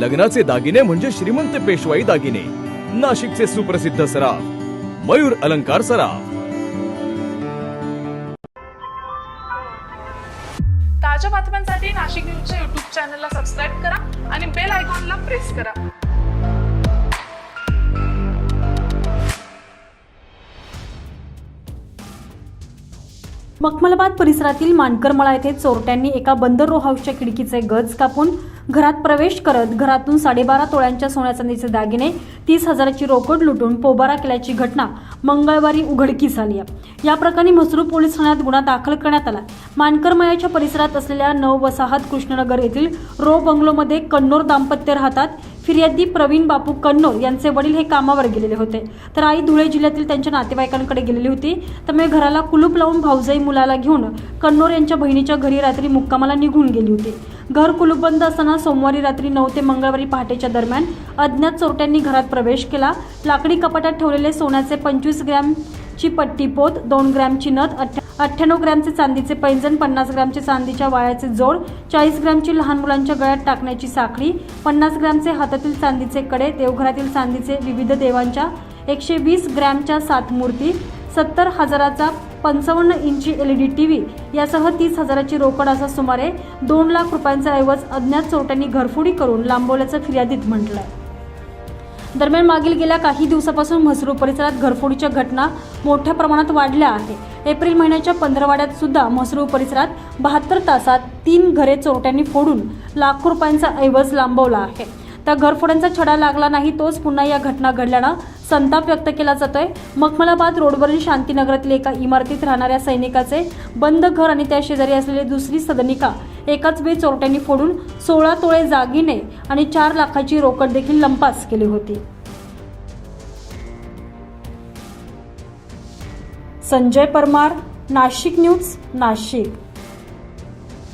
लग्नाचे दागिने म्हणजे श्रीमंत पेशवाई दागिने. नाशिकचे सुप्रसिद्ध सराफ मयूर अलंकार सराफ. ताज्या बातम्यांसाठी नाशिक न्यूजच्या युट्यूब चॅनलला सबस्क्राईब करा आणि बेल आयकॉनला प्रेस करा. मखमलाबाद परिसरातील मानकरमळा येथे चोरट्यांनी एका बंद रो हाऊसच्या खिडकीचे गज कापून घरात प्रवेश करत घरातून साडेबारा तोळ्यांच्या सोन्या चांदीचे दागिने तीस हजाराची रोकड लुटून पोबारा केल्याची घटना मंगळवारी उघडकीस आली आहे. या प्रकरणी म्हसरूळ पोलीस ठाण्यात गुन्हा दाखल करण्यात आला. मानकरमळ्याच्या परिसरात असलेल्या नव वसाहत कृष्णनगर येथील रो बंगलोमध्ये कन्नोर दाम्पत्य राहतात. फिर्यादी प्रवीण बापू कन्नोर यांचे वडील हे कामावर गेलेले होते. तर आई धुळे जिल्ह्यातील त्यांच्या नातेवाईकांकडे गेलेली होती. त्यामुळे घराला कुलूप लावून भाऊजाई मुलाला घेऊन कन्नोर यांच्या बहिणीच्या घरी रात्री मुक्कामाला निघून गेली होती. घर कुलूप बंद असताना सोमवारी रात्री नऊ ते मंगळवारी पहाटेच्या दरम्यान अज्ञात चोरट्यांनी घरात प्रवेश केला. लाकडी कपाटात ठेवलेले सोन्याचे पंचवीस ग्रॅमची पट्टी पोत दोन ग्रॅमची नथ अठ्ठ्या अठ्ठ्याण्णव ग्रॅमचे चांदीचे पैंजण पन्नास ग्रॅमचे चांदीच्या वाळ्याचे जोड चाळीस ग्रॅमची लहान मुलांच्या गळ्यात टाकण्याची साखळी पन्नास ग्रॅमचे हातातील चांदीचे कडे देवघरातील चांदीचे विविध देवांच्या एकशे वीस ग्रॅमच्या सात मूर्ती सत्तर हजाराचा पंचावन्न इंची L E D T V यासह तीस हजाराची रोकड असा सुमारे दोन लाख रुपयांचा ऐवज अज्ञात चोरट्यांनी घरफोडी करून लांबवल्याचं फिर्यादीत म्हटलं आहे दरम्यान मागील गेल्या काही दिवसापासून म्हसरूळ परिसरात घरफोडीच्या घटना मोठ्या प्रमाणात वाढल्या आहेत. एप्रिल महिन्याच्या पंधरवाड्यात सुद्धा म्हसरूळ परिसरात बहात्तर तासात तीन घरे चोरट्यांनी फोडून लाखो रुपयांचा ऐवज लांबवला आहे. त्या घरफोड्यांचा छडा लागला नाही तोच पुन्हा या घटना घडल्यानं संताप व्यक्त केला जातोय. मखमलाबाद रोडवरील शांतीनगरातील एका इमारतीत राहणाऱ्या सैनिकाचे बंद घर आणि त्या शेजारी असलेली दुसरी सदनिका एकाच वेळी चोरट्यांनी फोडून सोळा तोळे जागिने आणि चार लाखाची रोकड देखील लंपास केली होती. संजय परमार नाशिक न्यूज नाशिक.